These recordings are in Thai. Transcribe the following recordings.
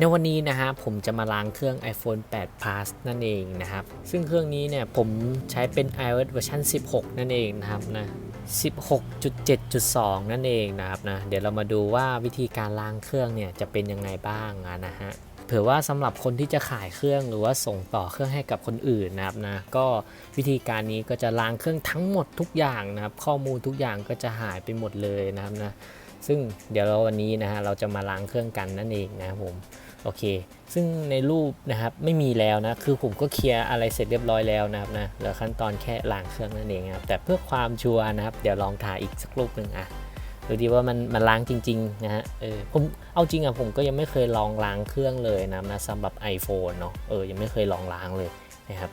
ในวันนี้นะฮะผมจะมาล้างเครื่อง iPhone 8 Plus นั่นเองนะครับ ซึ่งเครื่องนี้เนี่ยผมใช้เป็น iOS เวอร์ชัน16 นั่นเองนะครับนะ16.7.2 นั่นเองนะครับนะเดี๋ยวเรามาดูว่าวิธีการล้างเครื่องเนี่ยจะเป็นยังไงบ้างนะฮะเผื่อว่าสำหรับคนที่จะขายเครื่องหรือว่าส่งต่อเครื่องให้กับคนอื่นนะครับนะก็วิธีการนี้ก็จะล้างเครื่องทั้งหมดทุกอย่างนะครับ ข้อมูลทุกอย่างก็จะหายไปหมดเลยนะครับนะซึ่งเดี๋ยวเราวันนี้นะฮะเราจะมาล้างเครื่องกันนั่นเองนะครับผม โอเค ซึ่งในรูปนะครับไม่มีแล้วนะ คือผมก็เคลียร์อะไรเสร็จเรียบร้อยแล้วนะครับนะเหลือขั้นตอนแค่ล้างเครื่องนั่นเองครับ แต่เพื่อความชัวร์นะครับ เดี๋ยวลองถ่ายอีกสักรูปหนึ่งอะดูดีว่ามันมันล้างจริงๆนะฮะ เออ ผมเอาจริงอะผมก็ยังไม่เคยลองล้างเครื่องเลยนะนะสำหรับ iPhone เนาะ เออ ยังไม่เคยลองล้างเลยนะครับ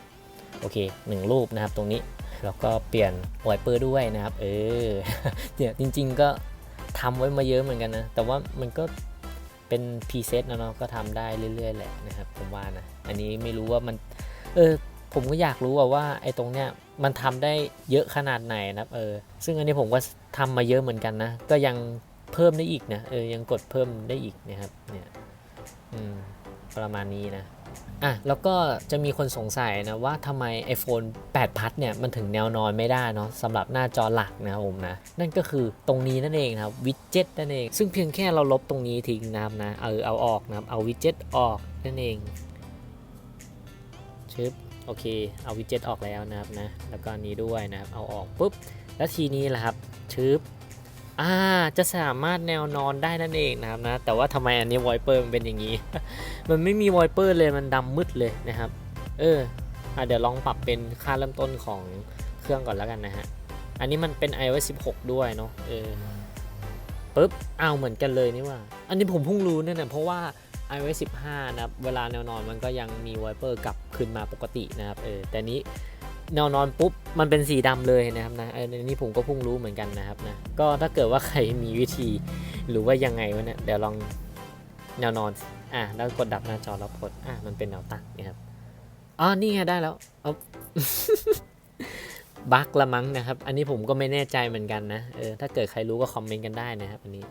โอเคหนึ่งรูปนะครับตรงนี้ แล้วก็เปลี่ยนไวเปอร์ด้วยนะครับ เออเนี่ยจริง ๆ ก็ทำไว้มาเยอะเหมือนกันนะ แต่ว่ามันก็ เป็นพรีเซตนะเนาะก็ทำได้เรื่อยๆแหละนะครับผมว่านะอันนี้ไม่รู้ว่ามันเออผมก็อยากรู้ว่าว่าไอ้ตรงเนี้ยมันทำได้เยอะขนาดไหนนะเออซึ่งอันนี้ผมก็ทำมาเยอะเหมือนกันนะก็ยังเพิ่มได้อีกนะเออยังกดเพิ่มได้อีกนะครับเนี่ยอืมประมาณนี้นะ อะแล้วก็จะมีคนสงสัยนะว่าทำไม iPhone 8 พัทเนี่ยมันถึงแนวนอนไม่ได้เนาะสำหรับหน้าจอหลักนะครับผมนะ นั่นก็คือตรงนี้นั่นเองนะครับวิดเจ็ตนั่นเอง ซึ่งเพียงแค่เราลบตรงนี้ทิ้งนะครับนะเออเอาออกนะครับเอาวิดเจ็ตออกนั่นเองชึบโอเค เอาวิดเจ็ตออกแล้วนะครับนะ แล้วก็นนี้ด้วยนะครับ เอาออกปุ๊บ แล้วทีนี้แหละครับชึบอ่า จะสามารถแนวนอนได้นั่นเองนะครับนะ แต่ว่าทำไมอันนี้ไวเปอร์มันเป็นอย่างนี้ มันไม่มีไวเปอร์เลยมันดำมืดเลยนะครับ เอออเดี๋ยวลองปรับเป็นค่าเริ่มต้นของเครื่องก่อนแล้วกันนะฮะ อันนี้มันเป็น iOS 16 ด้วยเนาะเออปุ๊บเอาเหมือนกันเลยนี่ว่า อันนี้ผมเพิ่งรู้เนี่ยนะเพราะว่า iOS 15 นะครับ เวลาแนวนอนมันก็ยังมีไวเปอร์กลับคืนมาปกตินะครับ เออ แต่นี้แนวนอนปุ๊บ มันเป็นสีดำเลยนะครับนะออในนี้ผมก็เพิ่งรู้เหมือนกันนะครับนะ ก็ถ้าเกิดว่าใครมีวิธี หรือว่ายังไงวะเนี่ย เดี๋ยวลองแนวนอน อะแล้วกดดับหน้าจอแล้วกดอะมันเป็นแนวตั้งนะครับอ๋อนี่ไงได้แล้วเอาบั๊กละมั้งนะครับ อันนี้ผมก็ไม่แน่ใจเหมือนกันนะเออถ้าเกิดใครรู้ก็คอมเมนต์กันได้นะครับอันนี้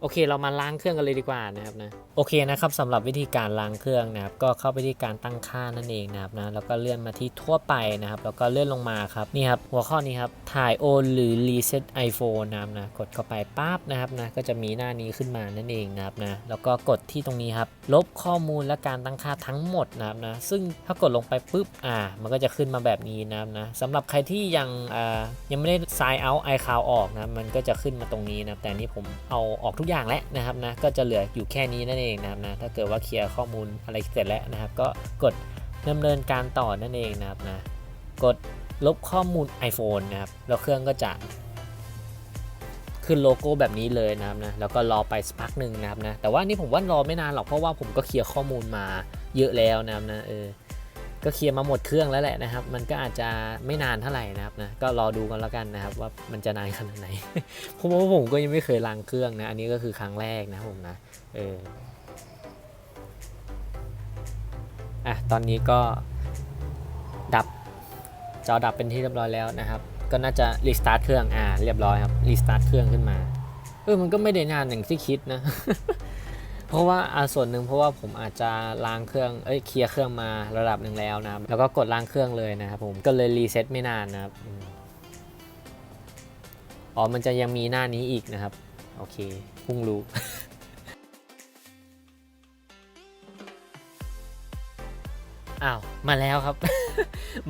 โอเคเรามาล้างเครื่องกันเลยดีกว่านะครับนะโอเคนะครับสำหรับวิธีการล้างเครื่องนะครับก็เข้าไปที่การตั้งค่านั่นเองนะครับนะแล้วก็เลื่อนมาที่ทั่วไปนะครับแล้วก็เลื่อนลงมาครับนี่ครับหัวข้อนี้ครับถ่ายโอนหรือ reset iPhone นะครับนะกดเข้าไปปั๊บนะครับนะก็จะมีหน้านี้ขึ้นมานั่นเองนะครับนะแล้วก็กดที่ตรงนี้ครับลบข้อมูลและการตั้งค่าทั้งหมดนะครับนะซึ่งถ้ากดลงไปปุ๊บอ่า มันก็จะขึ้นมาแบบนี้นะครับนะสำหรับใครที่ยังอ่ายังไม่ได้ sign out iCloud ออกนะมันก็จะขึ้นมาตรงนี้นะแต่นี้ผมเอาออกทุกอย่างแล้วนะครับนะก็จะเหลืออยู่แค่นี้นั่นเองนะครับนะถ้าเกิดว่าเคลียร์ข้อมูลอะไรเสร็จแล้วนะครับ ก็กดดำเนินการต่อนั่นเองนะครับนะกดลบข้อมูล iPhone นะครับแล้วเครื่องก็จะขึ้นโลโก้แบบนี้เลยนะครับนะแล้วก็รอไปสักพักหนึ่งนะครับนะแต่ว่านี่ผมว่ารอไม่นานหรอกเพราะว่าผมก็เคลียร์ข้อมูลมาเยอะแล้วนะครับนะเออ ก็เคลียร์มาหมดเครื่องแล้วแหละนะครับ มันก็อาจจะไม่นานเท่าไหร่นะครับนะ ก็รอดูกันแล้วกันนะครับ ว่ามันจะนานขนาดไหน เพราะว่าผมก็ยังไม่เคยล้างเครื่องนะ อันนี้ก็คือครั้งแรกนะผมนะ เออ อะ ตอนนี้ก็ดับ จอดับเป็นที่เรียบร้อยแล้วนะครับ ก็น่าจะรีสตาร์ทเครื่อง อ่า เรียบร้อยครับ รีสตาร์ทเครื่องขึ้นมา เออ มันก็ไม่ได้นานอย่างที่คิดนะ เพราะว่าอ่าส่วนหนึ่งเพราะว่าผมอาจจะล้างเครื่อง เอ้ยเคลียร์เครื่องมาระดับหนึ่งแล้วนะครับ แล้วก็กดล้างเครื่องเลยนะครับผมก็เลยรีเซ็ตไม่นานนะครับอ๋อมันจะยังมีหน้านี้อีกนะครับ โอเคพุ่งรู้อ้าว มาแล้วครับ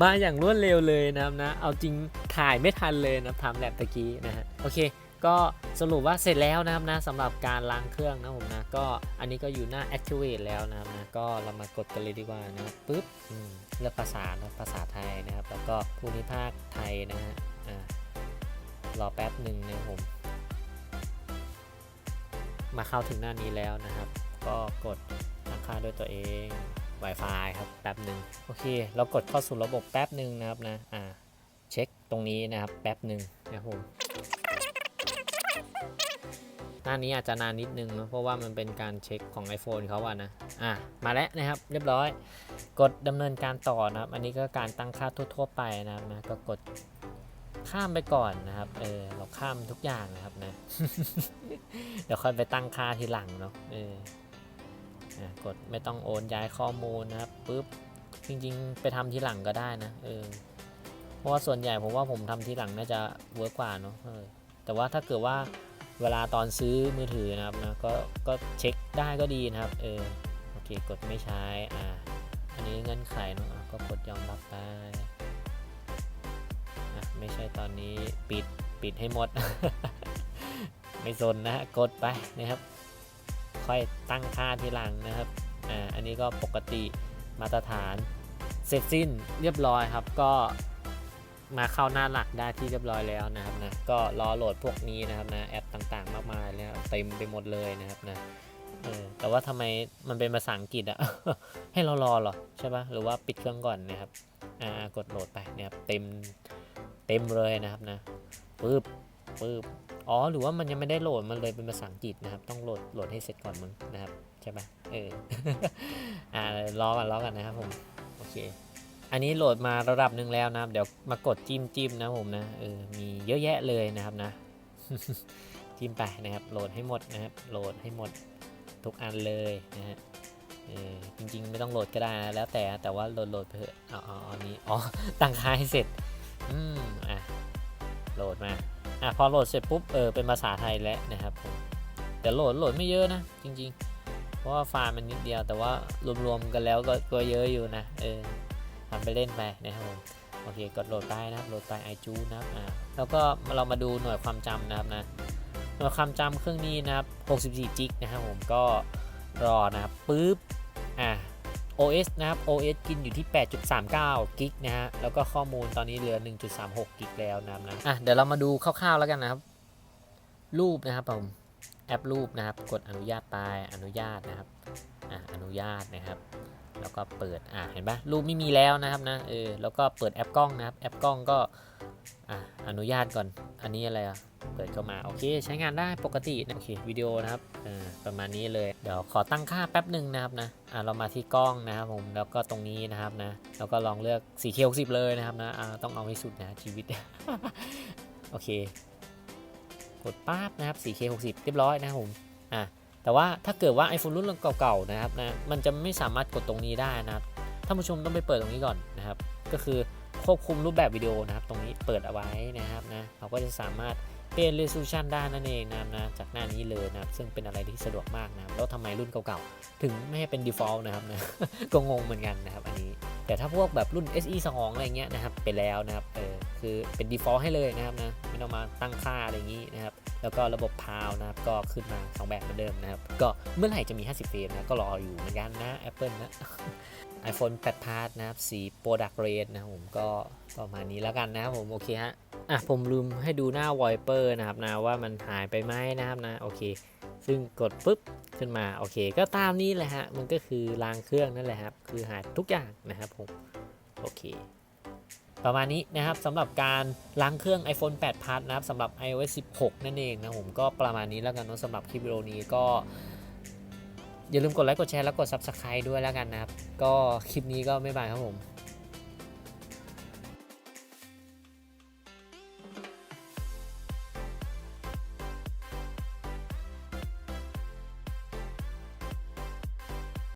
มาอย่างรวดเร็วเลยนะครับนะ เอาจริงถ่ายไม่ทันเลยนะทำแลบตะกี้นะฮะ โอเค ก็สรุปว่าเสร็จแล้วนะครับนะสำหรับการล้างเครื่องนะผมนะก็อันนี้ก็อยู่หน้า activate แล้วนะครับนะก็เรามากดกันเลยดีกว่านะครับปุ๊บเลือกภาษานะภาษาไทยนะครับ แล้วก็ภูมิภาคไทยนะฮะรอแป๊บหนึ่งนะผม มาเข้าถึงหน้านี้แล้วนะครับ ก็กดตั้งค่าด้วยตัวเอง Wi-Fi ครับแป๊บหนึ่งโอเค เรากดเข้าสู่ระบบแป๊บหนึ่งนะครับนะอ่าเช็คตรงนี้นะครับแป๊บหนึ่งนะครับผม น้านี้อาจจะนานนิดนึงนะเพราะว่ามันเป็นการเช็คของ iPhone เขาอะนะอะมาแล้วนะครับเรียบร้อย กดดำเนินการต่อนะครับ อันนี้ก็การตั้งค่าทั่ว ๆ ไปนะครับนะก็กดข้ามไปก่อนนะครับเออเราข้ามทุกอย่างนะครับนะเดี๋ยวค่อยไปตั้งค่าทีหลังเนาะเอออะกดไม่ต้องโอนย้ายข้อมูลนะครับปุ๊บจริงๆ ไปทำทีหลังก็ได้นะเออเพราะว่าส่วนใหญ่ผมว่าผมทำทีหลังน่าจะเวิร์กกว่าเนาะเออแต่ว่าถ้าเกิดว่า เวลาตอนซื้อมือถือนะครับนะก็ก็เช็คได้ก็ดีนะครับเออโอเคกดไม่ใช้อ่าอันนี้เงื่อนไขเนาะก็กดยอมรับไปอะไม่ใช่ตอนนี้ปิดปิดให้หมด ไม่สนนะฮะกดไปนะครับ ค่อยตั้งค่าทีหลังนะครับอ่าอันนี้ก็ปกติมาตรฐานเสร็จสิ้นเรียบร้อยครับก็มาเข้าหน้าหลักได้ที่เรียบร้อยแล้วนะครับนะก็รอโหลดพวกนี้นะครับนะแอางๆมากมายแล้วเต็มไปหมดเลยนะครับนะเออแต่ว่าทำไมมันเป็นภาษาอังกฤษอะให้เรารอเหรอใช่ปะหรือว่าปิดเครื่องก่อนนะครับอ่ากดโหลดไปนะครับเต็มเต็มเลยนะครับนะปึ๊บปึ๊บอ๋อหรือว่ามันยังไม่ได้โหลดมันเลยเป็นภาษาอังกฤษนะครับ ต้องโหลดโหลดให้เสร็จก่อนมึงนะครับใช่ปะเอออ่ารอกันรอกันนะครับผมโอเคอันนี้โหลดมาระดับหนึ่งแล้วนะครับ เดี๋ยวมากดจิ้มจิ้มนะผมนะเออมีเยอะแยะเลยนะครับนะ จิ้มไปนะครับ โหลดให้หมดนะครับ โหลดให้หมดทุกอันเลยนะฮะจริงๆ ไม่ต้องโหลดก็ได้นะแล้วแต่แต่ว่าโหลดโหลดเถอะเอาเอาเอาอันนี้อ๋อตั้งค่าให้เสร็จอืมอะโหลดมาอะพอโหลดเสร็จปุ๊บเออเป็นภาษาไทยแล้วนะครับผมแต่โหลดโหลดไม่เยอะนะ จริง ๆ เพราะว่าไฟล์มันนิดเดียวแต่ว่ารวมๆกันแล้วก็ก็เยอะอยู่นะเออทำไปเล่นไปนะครับผมโอเคกดโหลดไปนะครับโหลดไป iTunes นะครับอ่าแล้วก็เรามาดูหน่วยความจำนะครับนะ หน่วยความจำเครื่องนี้นะครับ 64จิกนะครับผมก็รอนะครับปุ๊บอะ OS นะครับ OS กินอยู่ที่ 8.39 กิกนะฮะ แล้วก็ข้อมูลตอนนี้เหลือ 1.36 กิกแล้วนะครับนะอะ เดี๋ยวเรามาดูคร่าวๆแล้วกันนะครับ รูปนะครับผม แอปรูปนะครับ กดอนุญาตไป อนุญาตนะครับ อะ อนุญาตนะครับ แล้วก็เปิด อะ เห็นปะรูปไม่มีแล้วนะครับนะ เออ แล้วก็เปิดแอปกล้องนะครับ แอปกล้องก็ อะ อนุญาตก่อน อันนี้อะไรอะเปิดเข้ามาโอเค ใช้งานได้ปกตินะโอเควิดีโอนะครับประมาณนี้เลยเดี๋ยวขอตั้งค่าแป๊บหนึ่งนะครับนะอะเรามาที่กล้องนะครับผมแล้วก็ตรงนี้นะครับนะแล้วก็ลองเลือก 4K 60เลยนะครับนะอ่าต้องเอาให้สุดนะชีวิตโอเคกดปั๊บนะครับ 4K 60 เรียบร้อยนะครับผมอะแต่ว่าถ้าเกิดว่า iPhone รุ่นเก่าๆนะครับนะมันจะไม่สามารถกดตรงนี้ได้นะครับท่านผู้ชมต้องไปเปิดตรงนี้ก่อนนะครับ ก็คือควบคุมรูปแบบวิดีโอนะครับตรง เปิดเอาไว้นะครับนะเราก็จะสามารถเปลี่ยน resolution ได้นั่นเองนะครับนะจากหน้านี้เลยนะครับซึ่งเป็นอะไรที่สะดวกมากนะครับแล้วทำไมรุ่นเก่าๆ ถึงไม่ให้เป็น default นะครับนะก็งงเหมือนกันนะครับอันนี้ แต่ถ้าพวกแบบรุ่น SE 2 อะไรเงี้ยนะครับไปแล้วนะครับเออ คือเป็น default ให้เลยนะครับนะไม่ต้องมาตั้งค่าอะไรอย่างนี้นะครับแล้วก็ระบบพาวนะครับก็ขึ้นมา 2 แบบเหมือนเดิมนะครับ ก็เมื่อไหร่จะมี 50 เฟรมนะก็รออยู่เหมือนกันนะ Apple นะ iPhone 8 Plus นะครับสี Product Red นะผมก็ประมาณนี้แล้วกันนะครับผมโอเคฮะอะผมลืมให้ดูหน้า Wiper นะครับนะว่ามันหายไปไหมนะครับนะโอเค ซึ่งกดปุ๊บขึ้นมาโอเค ก็ตามนี้แหละฮะมันก็คือรางเครื่องนั่นแหละครับคือหายทุกอย่างนะครับผมโอเค ประมาณนี้นะครับสำหรับการล้างเครื่อง iPhone 8 Plus นะครับสำหรับ iOS 16 นั่นเองนะผมก็ประมาณนี้แล้วกันนะสำหรับคลิปวิดีโอนี้ก็ อย่าลืมกดไลค์กดแชร์แล้วกด Subscribe ด้วยแล้วกันนะครับ ก็คลิปนี้ก็ไม่บายครับผม